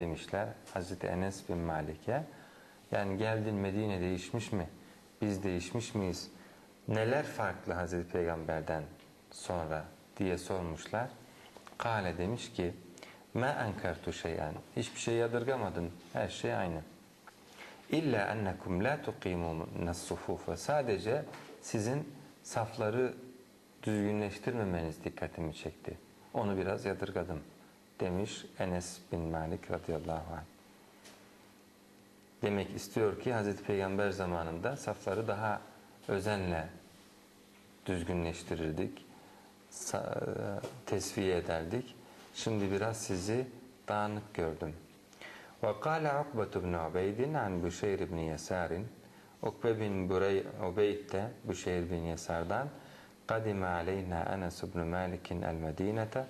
demişler Hazreti Enes bin Malik'e. Yani geldin Medine değişmiş mi? Biz değişmiş miyiz? Neler farklı Hazreti Peygamber'den sonra diye sormuşlar. Kale demiş ki ma enkertu şeyen. Hiçbir şey yadırgamadın. Her şey aynı. İlla ennekum la tuqimunas sufufa. Sadece sizin safları düzgünleştirmemeniz dikkatimi çekti. Onu biraz yadırgadım demiş Enes bin Malik radıyallahu anh. Demek istiyor ki Hazreti Peygamber zamanında safları daha özenle düzgünleştirirdik, tesviye ederdik. Şimdi biraz sizi dağınık gördüm. وقال عقبة بن عبيد عن بشير بن يسار Ukbe bin Ubeyd de Büşeyr bin Yesar'dan Kadime aleyna Enes ibn Malik'in el Medinete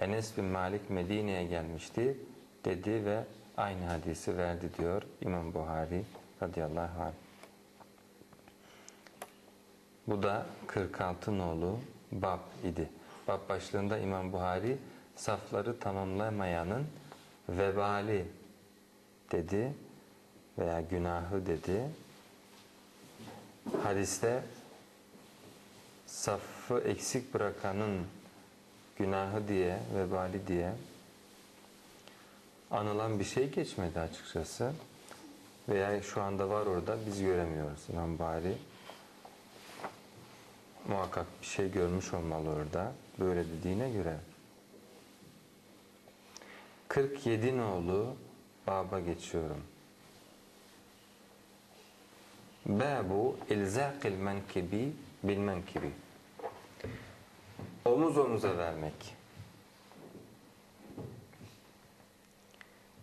Enes bin Malik Medine'ye gelmişti dedi ve aynı hadisi verdi diyor İmam Buhari radıyallahu anh. Bu da 46 nolu bab idi. Bab başlığında İmam Buhari safları tamamlamayanın vebali dedi veya günahı dedi. Hadiste safı eksik bırakanın günahı diye, vebali diye anılan bir şey geçmedi açıkçası. Veya şu anda var orada biz göremiyoruz İmam Bari. Muhakkak bir şey görmüş olmalı orada. Böyle dediğine göre. 47 nolu baba geçiyorum. Babu ilzaqil menkibi bil menkibi. Omuz omuza vermek.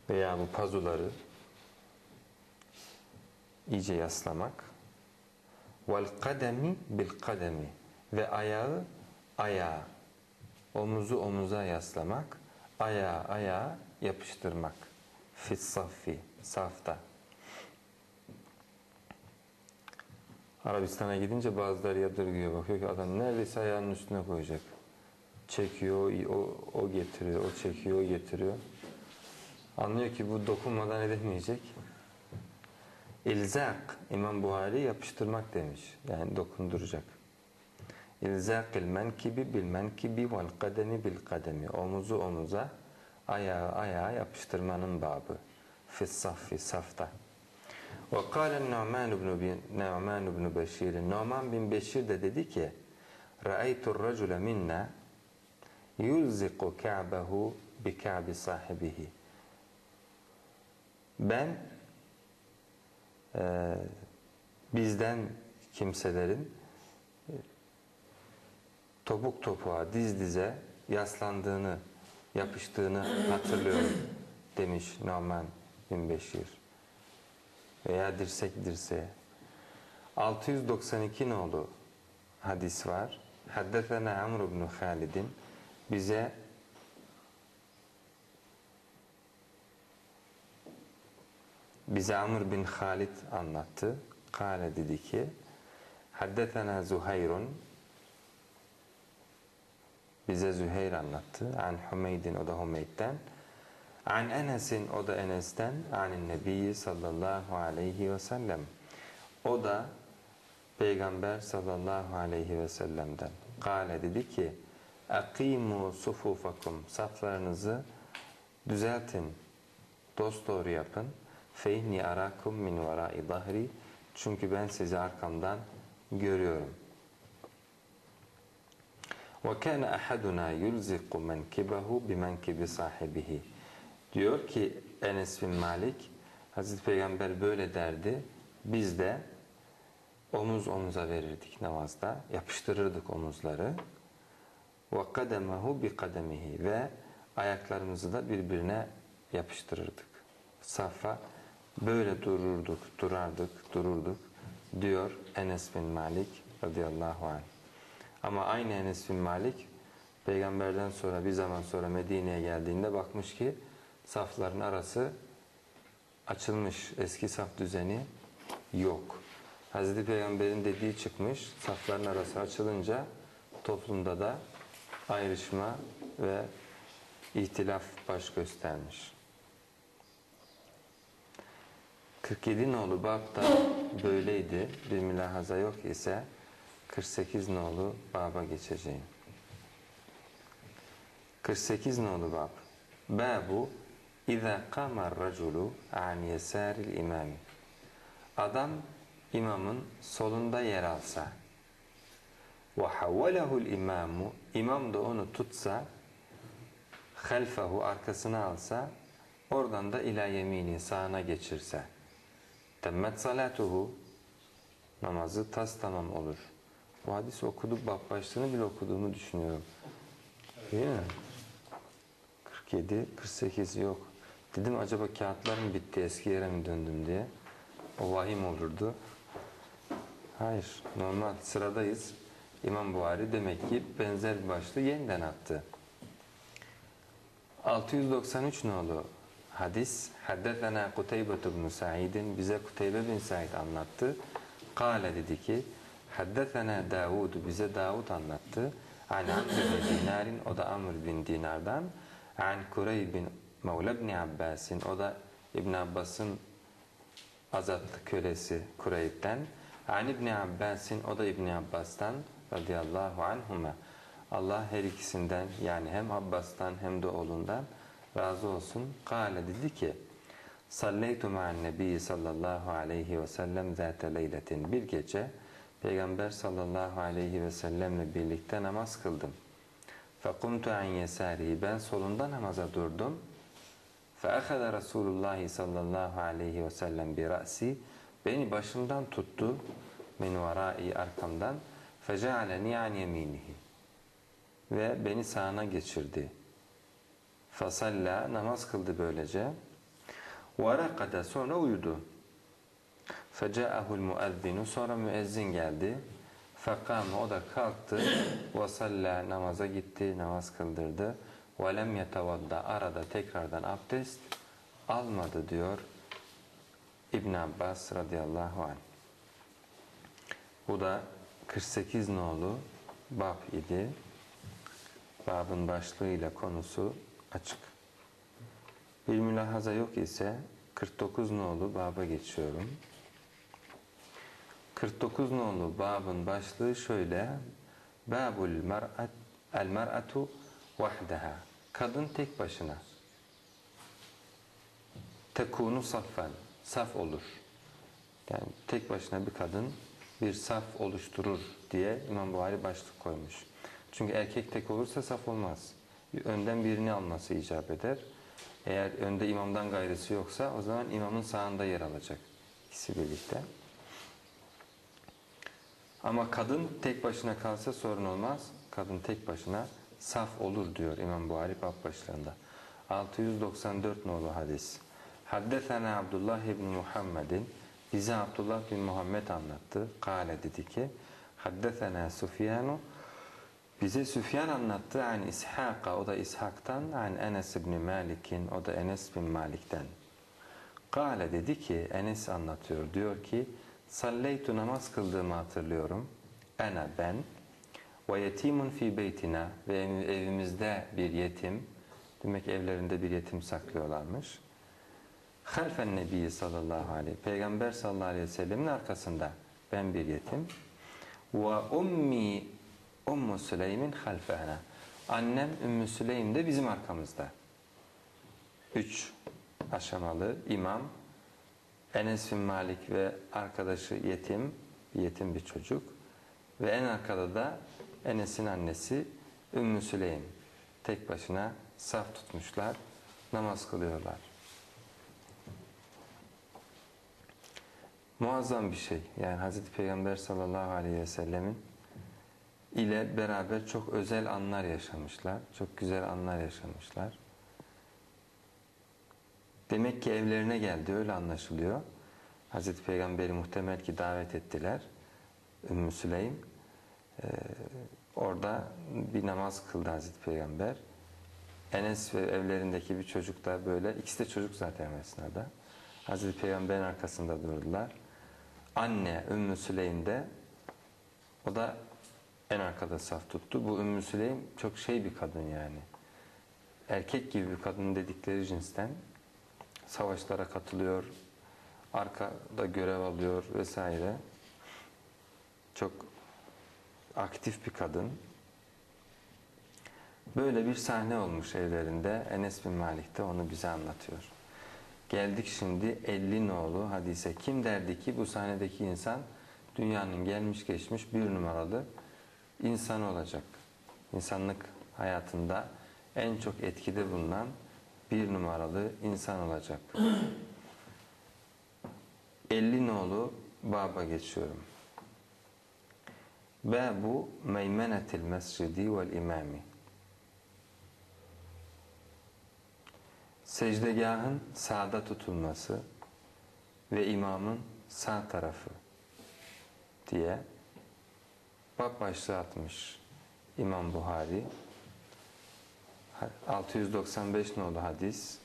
Veya bu pazuları iyice yaslamak. Vel kademi bil kademi ve ayağı ayağa omuzu omuza yaslamak, ayağı ayağa yapıştırmak. Fit saffi, safta. Arabistan'a gidince bazıları yadırgıyor. Bakıyor ki adam neredeyse ayağının üstüne koyacak. Çekiyor, o, o getiriyor, o çekiyor, o getiriyor. Anlıyor ki bu dokunmadan edemeyecek. İlzak, İmam Buhari yapıştırmak demiş. Yani dokunduracak. İlzakil menkibi bil menkibi vel kademi bil kademi. Omuzu omuza, ayağı ayağa yapıştırmanın babı. Fis saffi, safta. وقال النعمان بن نعمان بن بشير Numan bin Beşir de dedi ki رأيت الرجل منا يلزق كعبه بكعب صاحبه Ben e, bizden kimselerin e, topuk topuğa, diz dize yaslandığını, yapıştığını hatırlıyorum demiş Numan bin Beşir veya dirsek dirseğe. 692 nolu hadis var. Haddetena Amr ibn Halid'in bize bize Amr bin Halid anlattı. Kale dedi ki Haddetena Zuhayrun bize Züheyr anlattı. An Hümeydin o da Hümeyd'den. An Enes'in o da Enes'ten anin Nebi sallallahu aleyhi ve sellem. O da Peygamber sallallahu aleyhi ve sellem'den. Kale dedi ki Akimu sufufakum saflarınızı düzeltin. Dost doğru yapın. Feyni arakum min varai dahri. Çünkü ben sizi arkamdan görüyorum. Ve kana ahaduna yulziqu menkibahu bimenkibi sahibihi. Diyor ki Enes bin Malik, Hazreti Peygamber böyle derdi. Biz de omuz omuza verirdik namazda. Yapıştırırdık omuzları. وَقَدَمَهُ بِقَدَمِهِ Ve ayaklarımızı da birbirine yapıştırırdık. Safa böyle dururduk, durardık, dururduk diyor Enes bin Malik radıyallahu anh. Ama aynı Enes bin Malik peygamberden sonra bir zaman sonra Medine'ye geldiğinde bakmış ki safların arası açılmış. Eski saf düzeni yok. Hazreti Peygamber'in dediği çıkmış. Safların arası açılınca toplumda da ayrışma ve ihtilaf baş göstermiş. 47 nolu babda böyleydi. Bir mülahaza yok ise 48 nolu baba geçeceğim. 48 nolu bab. Babu İza kamar raculu an yesaril imami. Adam imamın solunda yer alsa ve havvalehul imamu imam da onu tutsa halfahu arkasına alsa oradan da ila yemini sağına geçirse temmet salatuhu namazı tas tamam olur. Bu hadis okudu bab başlığını bile okuduğumu düşünüyorum. Değil mi? 47, 48 yok. Dedim acaba kağıtlar mı bitti eski yere mi döndüm diye. O vahim olurdu. Hayır, normal sıradayız. İmam Buhari demek ki benzer bir başlığı yeniden attı. 693 nolu hadis Haddetena Kuteybe ibn Sa'id'in bize Kuteybe bin Sa'id anlattı. Kale dedi ki Haddetena Davud bize Davud anlattı. An Amr bin Dinar'in o da Amr bin Dinar'dan An Kurey bin Mevla ibn Abbas'in o da İbn Abbas'ın azatlı kölesi Kureyb'den An İbn Abbas'in o da İbn Abbas'tan radıyallahu anhuma Allah her ikisinden yani hem Abbas'tan hem de oğlundan razı olsun. Kale dedi ki Salleytu ma'an nebi sallallahu aleyhi ve sellem zâte leyletin bir gece Peygamber sallallahu aleyhi ve sellemle birlikte namaz kıldım. Fekumtu an yesari ben solunda namaza durdum. Feakhada Resulullah sallallahu aleyhi ve sellem bir ra'si beni başımdan tuttu min varai arkamdan fecealeni an yeminihi ve beni sağına geçirdi. Fasalla namaz kıldı böylece. Varakada sonra uyudu. Feca'ahul muezzinu sonra müezzin geldi. Fekame o da kalktı. Salla namaza gitti, namaz kıldırdı. Lem yetevadda arada tekrardan abdest almadı diyor İbn Abbas radıyallahu anh. Bu da 48 nolu bab idi. Babın başlığıyla konusu açık. Bir mülahaza yok ise 49 nolu baba geçiyorum. 49 nolu babın başlığı şöyle. Babul mer'at el mer'atu vahdeha. Kadın tek başına. Tekunu saffen. Saf olur. Yani tek başına bir kadın bir saf oluşturur diye İmam Buhari başlık koymuş. Çünkü erkek tek olursa saf olmaz. Önden birini alması icap eder. Eğer önde imamdan gayrısı yoksa o zaman imamın sağında yer alacak. İkisi birlikte. Ama kadın tek başına kalsa sorun olmaz. Kadın tek başına saf olur diyor İmam Buhari bab başlarında. 694 nolu hadis. Haddesena Abdullah ibn Muhammedin bize Abdullah bin Muhammed anlattı. Kale dedi ki Haddesena Sufyanu bize Süfyan anlattı an İshak'a o da İshak'tan an Enes ibn Malik'in o da Enes bin Malik'ten. Kale dedi ki Enes anlatıyor diyor ki Salleytu namaz kıldığımı hatırlıyorum. Ene ben ve yetimun fi beytina ve evimizde bir yetim demek evlerinde bir yetim saklıyorlarmış. Halfen Nebi sallallahu aleyhi Peygamber sallallahu aleyhi ve sellemin arkasında ben bir yetim. Ve ummi Ummu Süleym'in halfehne. Annem Ümmü Süleym de bizim arkamızda. Üç aşamalı imam, Enes bin Malik ve arkadaşı yetim, yetim bir çocuk. Ve en arkada da Enes'in annesi Ümmü Süleym. Tek başına saf tutmuşlar, namaz kılıyorlar. Muazzam bir şey. Yani Hazreti Peygamber sallallahu aleyhi ve sellemin ile beraber çok özel anlar yaşamışlar. Çok güzel anlar yaşamışlar. Demek ki evlerine geldi öyle anlaşılıyor. Hazreti Peygamber'i muhtemel ki davet ettiler. Ümmü Süleym. Ee, orada bir namaz kıldı Hazreti Peygamber. Enes ve evlerindeki bir çocuk da böyle, ikisi de çocuk zaten esnada. Hazreti Peygamber'in arkasında durdular. Anne Ümmü Süleym de o da en arkada saf tuttu. Bu Ümmü Süleym çok şey bir kadın yani. Erkek gibi bir kadın dedikleri cinsten savaşlara katılıyor, arkada görev alıyor vesaire. Çok aktif bir kadın. Böyle bir sahne olmuş evlerinde. Enes bin Malik de onu bize anlatıyor. Geldik şimdi 50 nolu hadise. Kim derdi ki bu sahnedeki insan dünyanın gelmiş geçmiş bir numaralı insan olacak. İnsanlık hayatında en çok etkide bulunan bir numaralı insan olacak. 50 nolu baba geçiyorum. Babu meymenetil mescidi vel imami. Secdegahın sağda tutulması ve imamın sağ tarafı diye bab başlığı atmış İmam Buhari. 695 nolu hadis.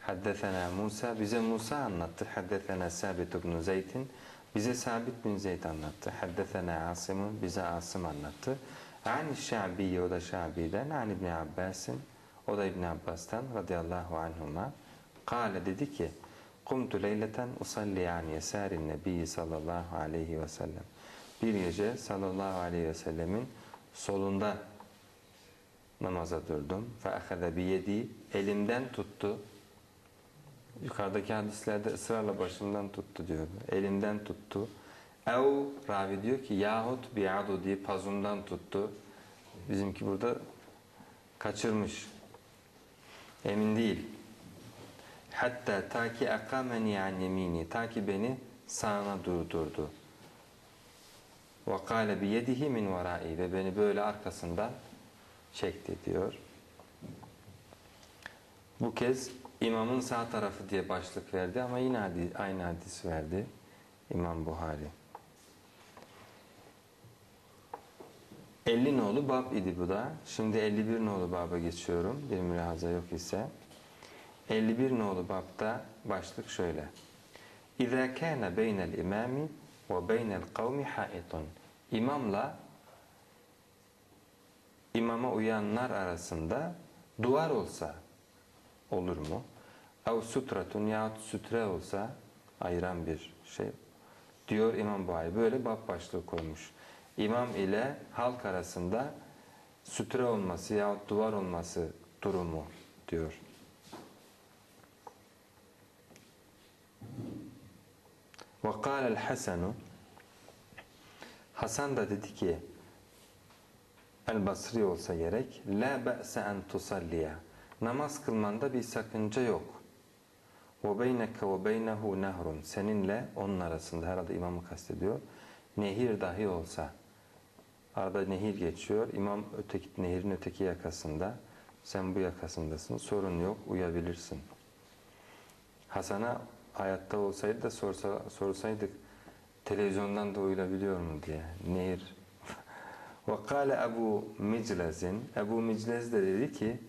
Haddesena Musa, bize Musa anlattı. Haddesena Sabit ibn Zeyd'in, bize Sabit bin Zeyd anlattı. Haddesena Asım'ın, bize Asım anlattı. Ani Şabi'yi, o da Şabi'den, An İbni Abbas'ın, o da İbn Abbas'tan radıyallahu anhuma. Kale dedi ki, Kumtu leyleten usalli an yesarin nebiyyi sallallahu aleyhi ve sellem. Bir gece sallallahu aleyhi ve sellemin solunda namaza durdum. Fe ahade biyedi elimden tuttu. Yukarıdaki hadislerde ısrarla başımdan tuttu diyor. Elimden tuttu. Ev ravi diyor ki yahut bi'adu diye pazumdan tuttu. Bizimki burada kaçırmış. Emin değil. Hatta ta ki akameni an yemini. Ta ki beni sağına durdurdu. Ve kâle biyedihi min verai. Ve beni böyle arkasından çekti diyor. Bu kez imamın sağ tarafı diye başlık verdi ama yine hadis, aynı hadis verdi İmam Buhari. 50 nolu bab idi bu da. Şimdi 51 nolu baba geçiyorum. Bir mülahaza yok ise. 51 nolu babda başlık şöyle. İzâ kâne beynel imâmi ve beynel kavmi haitun. İmamla imama uyanlar arasında duvar olsa olur mu? Ev sutratun yahut sütre olsa ayıran bir şey diyor İmam Buhari. Böyle bab başlığı koymuş. İmam ile halk arasında sütre olması yahut duvar olması durumu diyor. وقال الحسن Hasan da dedi ki El Basri olsa gerek La be'se en tusalliya Namaz kılmanda bir sakınca yok. Ve beyneke ve beynehu nehrun Seninle onun arasında herhalde imamı kastediyor. Nehir dahi olsa arada nehir geçiyor. İmam öteki nehirin öteki yakasında. Sen bu yakasındasın. Sorun yok. Uyabilirsin. Hasan'a hayatta olsaydı da sorsa, sorsaydık televizyondan da uyulabiliyor mu diye. Nehir. Ve kâle Ebu Miclez'in Ebu Miclez de dedi ki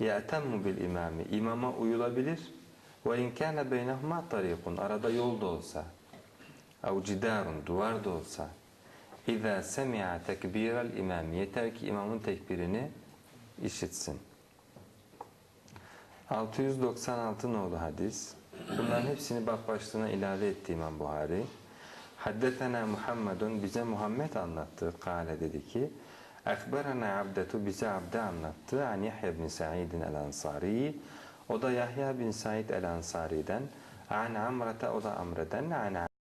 يَأْتَمُّ bil imami İmama uyulabilir. ve in kana beynehuma tarikun arada yol da olsa ev cidarun duvar da olsa İza semi'a tekbirel imam yeter ki imamın tekbirini işitsin. 696 nolu hadis. Bunların hepsini bak başlığına ilave etti İmam Buhari. Haddetena Muhammedun bize Muhammed anlattı. Kale dedi ki Ekberena Abdetu bize Abde anlattı. An Yahya bin Sa'idin el-Ansari. O da Yahya bin Said el-Ansari'den. An Amrata o da Amre'den. An